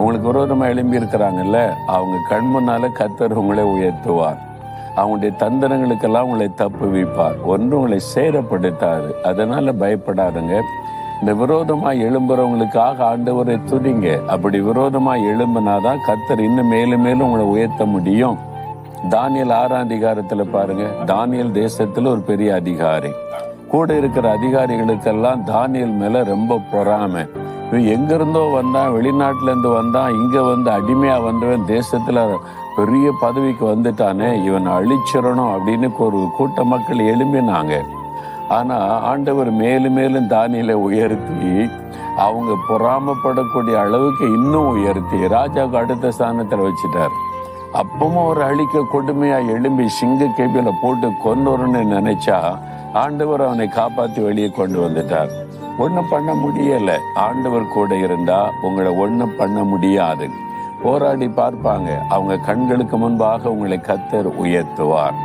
உங்களுக்கு விரோதமாக எழும்பி இருக்கிறாங்கல்ல அவங்க கண் முன்னால கத்தர் உங்களை உயர்த்துவார். அவங்களுடைய தந்திரங்களுக்கெல்லாம் உங்களை தப்பு வைப்பார். ஒன்று உங்களை சேரப்படுத்தாது அதனால பயப்படாதுங்க. இந்த விரோதமாக எழும்புறவங்களுக்காக ஆண்டவரை துதிங்க. அப்படி விரோதமாக எழும்புனாதான் கத்தர் இன்னும் மேலும் மேலும் உங்களை உயர்த்த முடியும். தானியல் ஆறாம் அதிகாரத்துல பாருங்க. தானியல் தேசத்துல ஒரு பெரிய அதிகாரி. கூட இருக்கிற அதிகாரிகளுக்கெல்லாம் தானியல் மேல ரொம்ப பொறாமை. இவன் எங்க வந்தான் வெளிநாட்டிலேருந்து வந்தான் இங்கே வந்து அடிமையாக வந்தவன் தேசத்தில் பெரிய பதவிக்கு வந்துட்டானே இவன் அழிச்சிடணும் அப்படின்னு ஒரு கூட்ட மக்கள் எழும்பினாங்க. ஆனால் ஆண்டவர் மேலும் மேலும் தானியில உயர்த்தி அவங்க பொறாமப்படக்கூடிய அளவுக்கு இன்னும் உயர்த்தி ராஜாவுக்கு அடுத்த ஸ்தானத்தில் வச்சுட்டார். அப்பவும் ஒரு அழிக்க கொடுமையாக எழும்பி சிங்க கேபியில் போட்டு கொன்னோருன்னு நினைச்சா ஆண்டவர் அவனை காப்பாற்றி வெளியே கொண்டு வந்துட்டார். ஒண்ணும் பண்ண முடியல. ஆண்டவர் கூட இருந்தா உங்களை ஒண்ணும் பண்ண முடியாது. போராடி பார்ப்பாங்க. அவங்க கண்களுக்கு முன்பாக உங்களை கத்தர் உயர்த்துவார்.